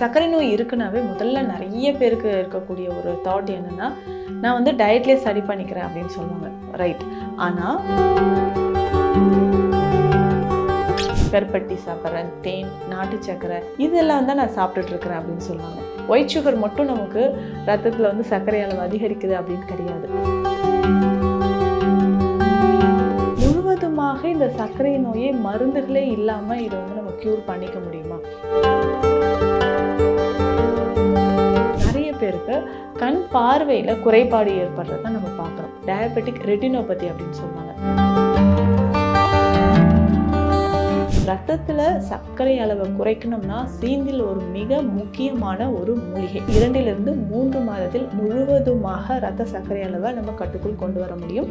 சர்க்கரை நோய் இருக்குனாவே முதல்ல நிறைய பேருக்கு இருக்கக்கூடிய ஒரு தாட் என்னன்னா நான் வந்து டயட்லேயே சரி பண்ணிக்கிறேன் அப்படின்னு சொல்லுவாங்க. ரைட் ஆனால் கருப்பட்டி சாப்பிட்றேன் தேன் நாட்டு சர்க்கரை இதெல்லாம் தான் நான் சாப்பிட்டுட்டு இருக்கிறேன் அப்படின்னு சொல்லுவாங்க. ஒயிட் சுகர் மட்டும் நமக்கு ரத்தத்தில் வந்து சர்க்கரை அளவு அதிகரிக்குது அப்படின்னு கிடையாது. முழுவதுமாக இந்த சர்க்கரை நோயை மருந்துகளே இல்லாமல் இதை வந்து நம்ம க்யூர் பண்ணிக்க முடியுமா? பேருக்கு கண் பார்வையில் குறைபாடு ஏற்படுறத நம்ம பார்க்குறோம். டயபெட்டிக் ரெட்டினோபதி அப்படின்னு சொல்லுவாங்க. ரத்தத்தில் சர்க்கரை அளவை குறைக்கணும்னா சீந்தில் ஒரு மிக முக்கியமான ஒரு மூலிகை. இரண்டிலிருந்து மூன்று மாதத்தில் முழுவதுமாக ரத்த சர்க்கரை அளவை நம்ம கட்டுக்குள் கொண்டு வர முடியும்.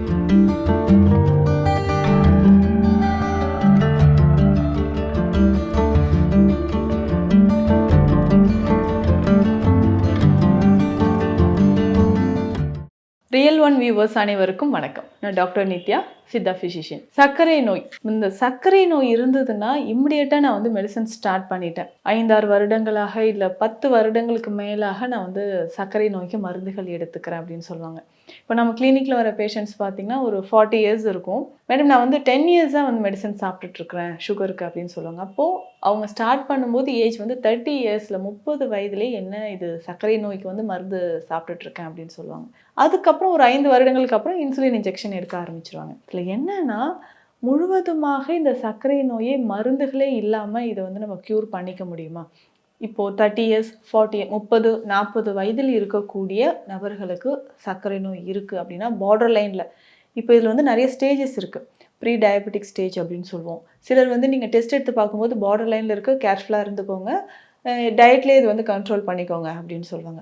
ஒன் வியூவர்ஸ் அனைவருக்கும் வணக்கம். நான் டாக்டர் நித்யா சித்தா ஃபிசிஷியன் சர்க்கரை நோய். இந்த சர்க்கரை நோய் இருந்ததுன்னா இம்மிடியட்டாக நான் வந்து மெடிசன் ஸ்டார்ட் பண்ணிட்டேன். ஐந்தாறு வருடங்களாக இல்லை பத்து வருடங்களுக்கு மேலாக நான் வந்து சர்க்கரை நோய்க்கு மருந்துகள் எடுத்துக்கிறேன் அப்படின்னு சொல்லுவாங்க. இப்போ நம்ம கிளினிக்கில் வர பேஷண்ட்ஸ் பார்த்தீங்கன்னா ஒரு ஃபார்ட்டி இயர்ஸ் இருக்கும். மேடம் நான் வந்து டென் இயர்ஸாக வந்து மெடிசன் சாப்பிட்டுட்ருக்கிறேன் சுகருக்கு அப்படின்னு சொல்லுவாங்க. அப்போது அவங்க ஸ்டார்ட் பண்ணும்போது ஏஜ் வந்து தேர்ட்டி இயர்ஸில் முப்பது வயதுலேயே என்ன இது சர்க்கரை நோய்க்கு வந்து மருந்து சாப்பிட்டுட்ருக்கேன் அப்படின்னு சொல்லுவாங்க. அதுக்கப்புறம் ஒரு ஐந்து வருடங்களுக்கு அப்புறம் இன்சுலின் இன்ஜெக்ஷன் எடுக்க ஆரம்பிச்சிருவாங்க. இதில் என்னன்னா முழுவதுமாக இந்த சர்க்கரை நோயை மருந்துகளே இல்லாமல் இதை வந்து நம்ம க்யூர் பண்ணிக்க முடியுமா? இப்போது தேர்ட்டி இயர்ஸ் ஃபார்ட்டி முப்பது நாற்பது வயதில் இருக்கக்கூடிய நபர்களுக்கு சர்க்கரை நோய் இருக்குது அப்படின்னா பார்டர் லைனில் இப்போ இதில் வந்து நிறைய ஸ்டேஜஸ் இருக்குது ப்ரீ டயபெட்டிக் ஸ்டேஜ் அப்படின்னு சொல்லுவோம். சிலர் வந்து நீங்கள் டெஸ்ட் எடுத்து பார்க்கும்போது பார்டர் லைனில் இருக்க கேர்ஃபுல்லாக இருந்துக்கோங்க. டயட்லேயே இது வந்து கண்ட்ரோல் பண்ணிக்கோங்க அப்படின்னு சொல்லுவாங்க.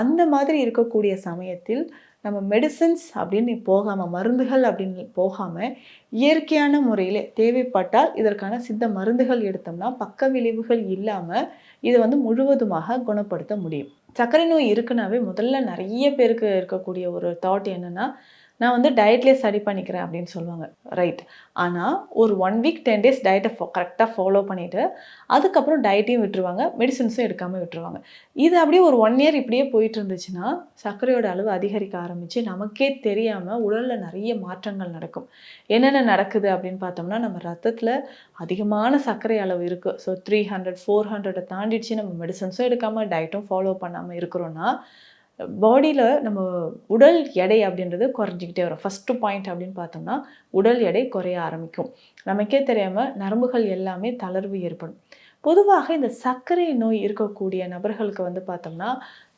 அந்த மாதிரி இருக்கக்கூடிய சமயத்தில் நம்ம மெடிசன்ஸ் அப்படின்னு போகாமல் மருந்துகள் அப்படின்னு போகாமல் இயற்கையான முறையில் தேவைப்பட்டால் இதற்கான சித்த மருந்துகள் எடுத்தோம்னா பக்க விளைவுகள் இல்லாமல் இதை வந்து முழுவதுமாக குணப்படுத்த முடியும். சர்க்கரை நோய் இருக்குனாவே முதல்ல நிறைய பேருக்கு இருக்கக்கூடிய ஒரு தாட் என்னென்னா நான் வந்து டயட்லேயே சரி பண்ணிக்கிறேன் அப்படின்னு சொல்லுவாங்க. ரைட் ஆனால் ஒரு ஒன் வீக் டென் டேஸ் டயட்டை ஃபோ கரெக்டாக ஃபாலோ பண்ணிவிட்டு அதுக்கப்புறம் டயட்டையும் விட்டுருவாங்க மெடிசன்ஸும் எடுக்காமல் விட்டுருவாங்க. இது அப்படியே ஒரு ஒன் இயர் இப்படியே போயிட்டு இருந்துச்சுன்னா சர்க்கரையோட அளவு அதிகரிக்க ஆரம்பித்து நமக்கே தெரியாமல் உடலில் நிறைய மாற்றங்கள் நடக்கும். என்னென்ன நடக்குது அப்படின்னு பார்த்தோம்னா நம்ம ரத்தத்தில் அதிகமான சர்க்கரை அளவு இருக்குது ஸோ த்ரீ ஹண்ட்ரட் ஃபோர் ஹண்ட்ரடை தாண்டிடுச்சு நம்ம மெடிசன்ஸும் எடுக்காமல் டயட்டும் ஃபாலோ பண்ணாமல் இருக்கிறோன்னா பாடியில் நம்ம உடல் எடை அப்படின்றது குறைஞ்சிக்கிட்டே வரும். ஃபஸ்ட்டு பாயிண்ட் அப்படின்னு பார்த்தோம்னா உடல் எடை குறைய ஆரம்பிக்கும். நமக்கே தெரியாமல் நரம்புகள் எல்லாமே தளர்வு ஏற்படும். பொதுவாக இந்த சர்க்கரை நோய் இருக்கக்கூடிய நபர்களுக்கு வந்து பார்த்தோம்னா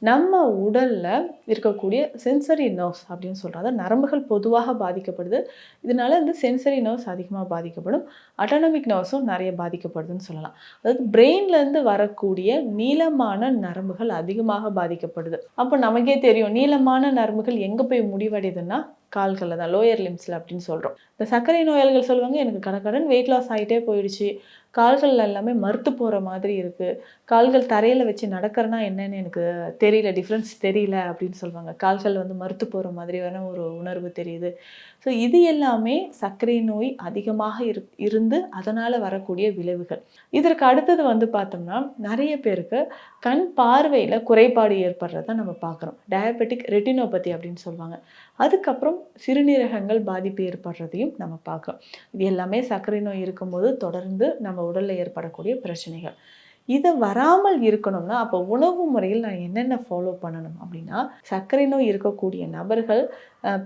நம்ம உடலில் இருக்கக்கூடிய சென்சரி நர்வ்ஸ் அப்படின்னு சொல்கிறோம் நரம்புகள் பொதுவாக பாதிக்கப்படுது. இதனால இந்த சென்சரி நர்வ்ஸ் அதிகமாக பாதிக்கப்படும். அட்டானமிக் நர்வ்ஸும் நிறைய பாதிக்கப்படுதுன்னு சொல்லலாம். அதாவது பிரெயின்லேருந்து வரக்கூடிய நீளமான நரம்புகள் அதிகமாக பாதிக்கப்படுது. அப்போ நமக்கே தெரியும் நீளமான நரம்புகள் எங்கே போய் முடிவடையுதுன்னா கால்களில் தான் லோயர் லிம்ஸில் அப்படின்னு சொல்கிறோம் இந்த சர்க்கரை நோயாளிகள் சொல்லுவாங்க எனக்கு கடக்கடன் வெயிட் லாஸ் ஆகிட்டே போயிடுச்சு. கால்கள் எல்லாமே மறுத்து போகிற மாதிரி இருக்குது கால்கள் தரையில் வச்சு நடக்கிறனா என்னன்னு எனக்கு தெரியல டிஃப்ரென்ஸ் தெரியல அப்படின்னு சொல்லுவாங்க. கால்கள் வந்து மறுத்து போகிற மாதிரியான ஒரு உணர்வு தெரியுது. ஸோ இது எல்லாமே சர்க்கரை நோய் அதிகமாக இரு இருந்து அதனால் வரக்கூடிய விளைவுகள். இதற்கு அடுத்தது வந்து பார்த்தோம்னா நிறைய பேருக்கு கண் பார்வையில் குறைபாடு ஏற்படுறத நம்ம பார்க்குறோம். டயபெட்டிக் ரெட்டினோபதி அப்படின்னு சொல்லுவாங்க. அதுக்கப்புறம் சிறுநீரகங்கள் பாதிப்பு ஏற்படுறதையும் நம்ம பார்க்கலாம் இது எல்லாமே சர்க்கரை நோய் இருக்கும்போது தொடர்ந்து நம்ம உடலில் ஏற்படக்கூடிய பிரச்சனைகள். இதை வராமல் இருக்கணும்னா அப்போ உணவு முறையில் நான் என்னென்ன ஃபாலோ பண்ணணும் அப்படின்னா சர்க்கரை நோய் இருக்கக்கூடிய நபர்கள்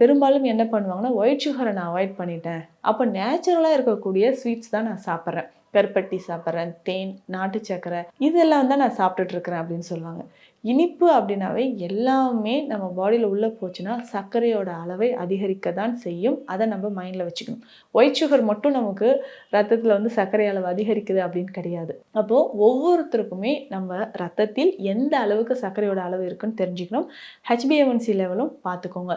பெரும்பாலும் என்ன பண்ணுவாங்கன்னா ஒயிட் சுகரை நான் அவாய்ட் பண்ணிட்டேன். அப்போ நேச்சுரலாக இருக்கக்கூடிய ஸ்வீட்ஸ் தான் நான் சாப்பிட்றேன். கருப்பட்டி சாப்பிட்றேன் தேன் நாட்டு சர்க்கரை இதெல்லாம் தான் நான் சாப்பிட்டுட்டு இருக்கிறேன் அப்படின்னு சொல்லுவாங்க. இனிப்பு அப்படின்னாவே எல்லாமே நம்ம பாடியில் உள்ளே போச்சுன்னா சர்க்கரையோட அளவை அதிகரிக்க தான் செய்யும். அதை நம்ம மைண்டில் வச்சுக்கணும். ஒயிட் சுகர் மட்டும் நமக்கு ரத்தத்தில் வந்து சர்க்கரை அளவு அதிகரிக்குது அப்படின்னு கிடையாது. அப்போது ஒவ்வொருத்தருக்குமே நம்ம ரத்தத்தில் எந்த அளவுக்கு சர்க்கரையோட அளவு இருக்குன்னு தெரிஞ்சுக்கணும். ஹெச்பிஎம்என்சி லெவலும் பார்த்துக்கோங்க.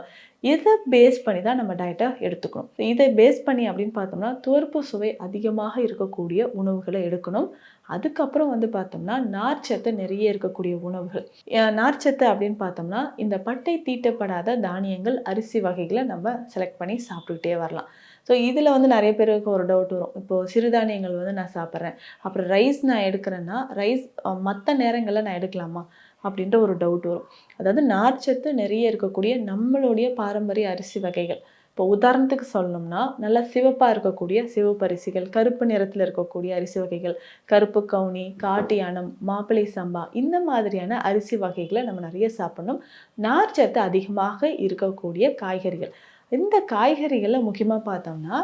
இதை பேஸ் பண்ணி தான் நம்ம டயட்டை எடுத்துக்கணும். இதை பேஸ் பண்ணி அப்படின்னு பார்த்தோம்னா துவர்ப்பு சுவை அதிகமாக இருக்கக்கூடிய உணவுகளை எடுக்கணும். அதுக்கப்புறம் வந்து பார்த்தோம்னா நார்ச்சத்து நிறைய இருக்கக்கூடிய உணவுகள். நார்ச்சத்து அப்படின்னு பார்த்தோம்னா இந்த பட்டை தீட்டப்படாத தானியங்கள் அரிசி வகைகளை நம்ம செலக்ட் பண்ணி சாப்பிட்டுக்கிட்டே வரலாம். ஸோ இதில் வந்து நிறைய பேருக்கு ஒரு டவுட் வரும். இப்போது சிறுதானியங்கள் வந்து நான் சாப்பிட்றேன். அப்புறம் ரைஸ் நான் எடுக்கிறேன்னா ரைஸ் மற்ற நேரங்களில் நான் எடுக்கலாமா அப்படின்ற ஒரு டவுட் வரும். அதாவது நார்ச்சத்து நிறைய இருக்கக்கூடிய நம்மளுடைய பாரம்பரிய அரிசி வகைகள். இப்போ உதாரணத்துக்கு சொல்லணும்னா நல்லா சிவப்பாக இருக்கக்கூடிய சிவப்பு அரிசிகள் கருப்பு நிறத்தில் இருக்கக்கூடிய அரிசி வகைகள் கருப்பு கவுனி காட்டு யானம் மாப்பிளை சம்பா இந்த மாதிரியான அரிசி வகைகளை நம்ம நிறைய சாப்பிடணும். நார்ச்சத்து அதிகமாக இருக்கக்கூடிய காய்கறிகள். இந்த காய்கறிகளை முக்கியமாக பார்த்தோம்னா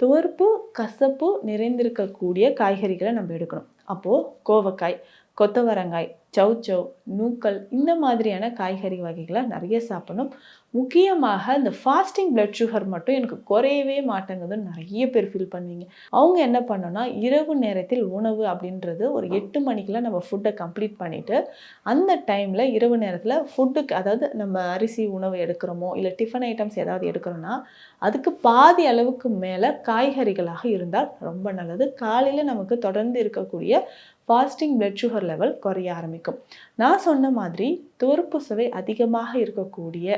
துவர்ப்பு கசப்பு நிறைந்திருக்கக்கூடிய காய்கறிகளை நம்ம எடுக்கணும். அப்போது கோவக்காய் கொத்தவரங்காய் சௌச்சௌ நூக்கல் இந்த மாதிரியான காய்கறி வகைகளை நிறைய சாப்பிடணும். முக்கியமாக இந்த ஃபாஸ்டிங் பிளட் சுகர் மட்டும் எனக்கு குறையவே மாட்டேங்குதுன்னு நிறைய பேர் ஃபீல் பண்ணுவீங்க. அவங்க என்ன பண்ணோன்னா இரவு நேரத்தில் உணவு அப்படின்றது ஒரு எட்டு மணிக்கெலாம் நம்ம ஃபுட்டை கம்ப்ளீட் பண்ணிவிட்டு அந்த டைமில் இரவு நேரத்தில் ஃபுட்டுக்கு அதாவது நம்ம அரிசி உணவு எடுக்கிறோமோ இல்லை டிஃபன் ஐட்டம்ஸ் ஏதாவது எடுக்கிறோன்னா அதுக்கு பாதி அளவுக்கு மேலே காய்கறிகளாக இருந்தால் ரொம்ப நல்லது. காலையில் நமக்கு தொடர்ந்து இருக்கக்கூடிய ஃபாஸ்டிங் பிளட் சுகர் லெவல் குறைய ஆரம்பிக்கும். நான் சொன்ன மாதிரி துவர்ப்பு சுவை அதிகமாக இருக்கக்கூடிய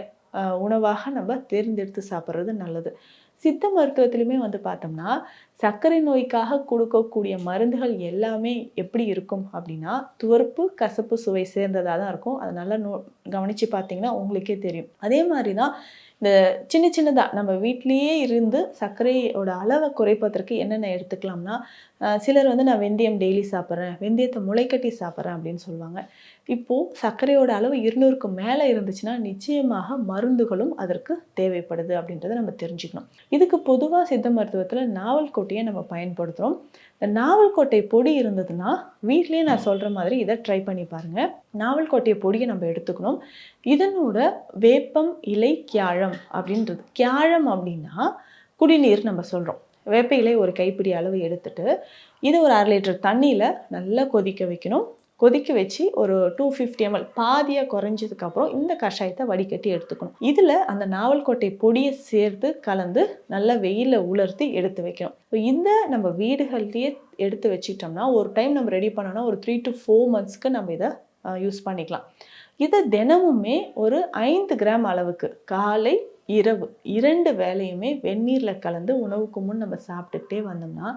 உணவாக நம்ம தேர்ந்தெடுத்து சாப்பிட்றது நல்லது. சித்த மருத்துவத்திலுமே வந்து பார்த்தோம்னா சர்க்கரை நோய்க்காக கொடுக்கக்கூடிய மருந்துகள் எல்லாமே எப்படி இருக்கும் அப்படின்னா துவர்ப்பு கசப்பு சுவை சேர்ந்ததாக தான் இருக்கும். அதை நல்லா நோ கவனித்து பார்த்தீங்கன்னா உங்களுக்கே தெரியும். அதே மாதிரி தான் இந்த சின்ன சின்னதாக நம்ம வீட்லேயே இருந்து சர்க்கரையோட அளவை குறைப்பதற்கு என்னென்ன எடுத்துக்கலாம்னா சிலர் வந்து நான் வெந்தயம் டெய்லி சாப்பிட்றேன் வெந்தயத்தை முளைக்கட்டி சாப்பிட்றேன் அப்படின்னு சொல்லுவாங்க. இப்போது சர்க்கரையோட அளவு இருநூறுக்கு மேலே இருந்துச்சுன்னா நிச்சயமாக மருந்துகளும் அதற்கு தேவைப்படுது அப்படின்றத நம்ம தெரிஞ்சுக்கணும். இதுக்கு பொதுவாக சித்த மருத்துவத்தில் நாவல் கொட்டையை நம்ம பயன்படுத்துகிறோம் இந்த நாவல் கொட்டை பொடி இருந்ததுன்னா வீட்லேயே நான் சொல்கிற மாதிரி இதை ட்ரை பண்ணி பாருங்கள் நாவல் கொட்டை பொடியை நம்ம எடுத்துக்கணும். இதனோட வேப்பம் இலை கியாழம் அப்படின்றது. கியாழம் அப்படின்னா குடிநீர் நம்ம சொல்கிறோம் வேப்ப இலை ஒரு கைப்பிடி அளவு எடுத்துட்டு இது ஒரு அரை லிட்டர் தண்ணியில் நல்லா கொதிக்க வைக்கணும். கொதிக்க வச்சு ஒரு டூ ஃபிஃப்டி எம்எல் பாதியாக குறைஞ்சதுக்கப்புறம் இந்த கஷாயத்தை வடிகட்டி எடுத்துக்கணும். இதில் அந்த நாவல் கோட்டை பொடியை சேர்த்து கலந்து நல்லா வெயிலில் உலர்த்தி எடுத்து வைக்கணும். இப்போ இந்த நம்ம வீடுகள்லேயே எடுத்து வச்சுக்கிட்டோம்னா ஒரு டைம் நம்ம ரெடி பண்ணோம்னா ஒரு த்ரீ டு ஃபோர் மந்த்ஸ்க்கு நம்ம இதை யூஸ் பண்ணிக்கலாம். இதை தினமுமே ஒரு ஐந்து கிராம் அளவுக்கு காலை இரவு இரண்டு வேலையுமே வெந்நீரில் கலந்து உணவுக்கு முன் நம்ம சாப்பிட்டுக்கிட்டே வந்தோம்னா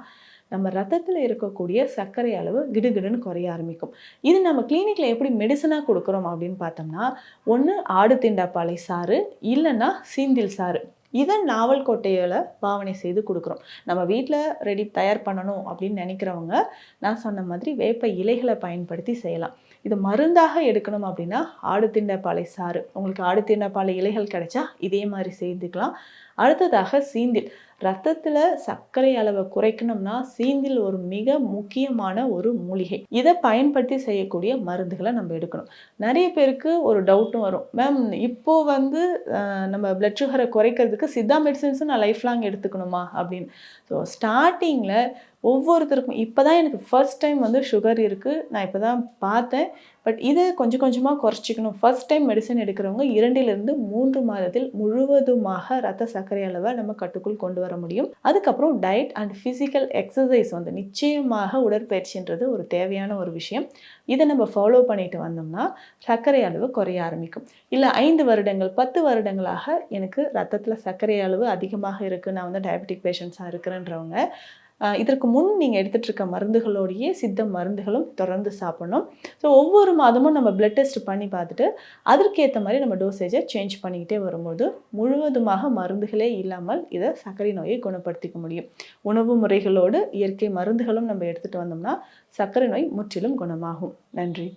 நம்ம ரத்தத்தில் இருக்கக்கூடிய சர்க்கரை அளவு கிடுகிடுன்னு குறைய ஆரம்பிக்கும். இது நம்ம கிளினிக்கில் எப்படி மெடிசனாக கொடுக்குறோம் அப்படின்னு பார்த்தோம்னா ஒன்று ஆடு திண்டாப்பாலை சாறு இல்லைன்னா சீந்தில் சாறு. இதை நாவல் கொட்டையில் பாவனை செய்து கொடுக்குறோம். நம்ம வீட்டில் ரெடி தயார் பண்ணணும் அப்படின்னு நினைக்கிறவங்க நான் சொன்ன மாதிரி வேப்ப இலைகளை பயன்படுத்தி செய்யலாம். இது மருந்தாக எடுக்கணும் அப்படின்னா ஆடு திண்டப்பாலை சாறு. உங்களுக்கு ஆடு திண்டப்பாலை இலைகள் கிடைச்சா இதே மாதிரி செய்துக்கலாம் அடுத்ததாக சீந்தில். ரத்தத்தில் சர்க்கரை அளவை குறைக்கணும்னா சீந்தில் ஒரு மிக முக்கியமான ஒரு மூலிகை. இதை பயன்படுத்தி செய்யக்கூடிய மருந்துகளை நம்ம எடுக்கணும். நிறைய பேருக்கு ஒரு டவுட்டும் வரும். மேம் இப்போ வந்து நம்ம பிளட் சுகரை குறைக்கிறதுக்கு சித்தா மெடிசன்ஸும் நான் லைஃப் லாங் எடுத்துக்கணுமா அப்படின்னு. ஸோ ஸ்டார்டிங்கில் ஒவ்வொருத்தருக்கும் இப்போ தான் எனக்கு ஃபர்ஸ்ட் டைம் வந்து சுகர் இருக்குது நான் இப்போ தான் பார்த்தேன். பட் இதை கொஞ்சம் கொஞ்சமாக குறைச்சிக்கணும். ஃபர்ஸ்ட் டைம் மெடிசன் எடுக்கிறவங்க இரண்டிலிருந்து மூன்று மாதத்தில் முழுவதுமாக ரத்த சர்க்கரை அளவை நம்ம கட்டுக்குள் கொண்டு வர முடியும். அதுக்கப்புறம் டயட் அண்ட் ஃபிசிக்கல் எக்ஸசைஸ் வந்து நிச்சயமாக உடற்பயிற்சின்றது ஒரு தேவையான ஒரு விஷயம். இதை நம்ம ஃபாலோ பண்ணிட்டு வந்தோம்னா சர்க்கரை அளவு குறைய ஆரம்பிக்கும். இல்லை ஐந்து வருடங்கள் பத்து வருடங்களாக எனக்கு ரத்தத்தில் சர்க்கரை அளவு அதிகமாக இருக்குது நான் வந்து டயபெட்டிக் பேஷண்ட்ஸாக இருக்கிறேன்றவங்க. இதற்கு முன் நீங்கள் எடுத்துகிட்டு இருக்க மருந்துகளோடையே சித்த மருந்துகளும் தொடர்ந்து சாப்பிடணும். ஸோ ஒவ்வொரு மாதமும் நம்ம பிளட் டெஸ்ட் பண்ணி பார்த்துட்டு அதற்கேற்ற மாதிரி நம்ம டோசேஜை சேஞ்ச் பண்ணிக்கிட்டே வரும்போது முழுவதுமாக மருந்துகளே இல்லாமல் இதை சர்க்கரை நோயை குணப்படுத்திக்க முடியும். உணவு முறைகளோடு இயற்கை மருந்துகளும் நம்ம எடுத்துகிட்டு வந்தோம்னா சர்க்கரை நோய் முற்றிலும் குணமாகும். நன்றி.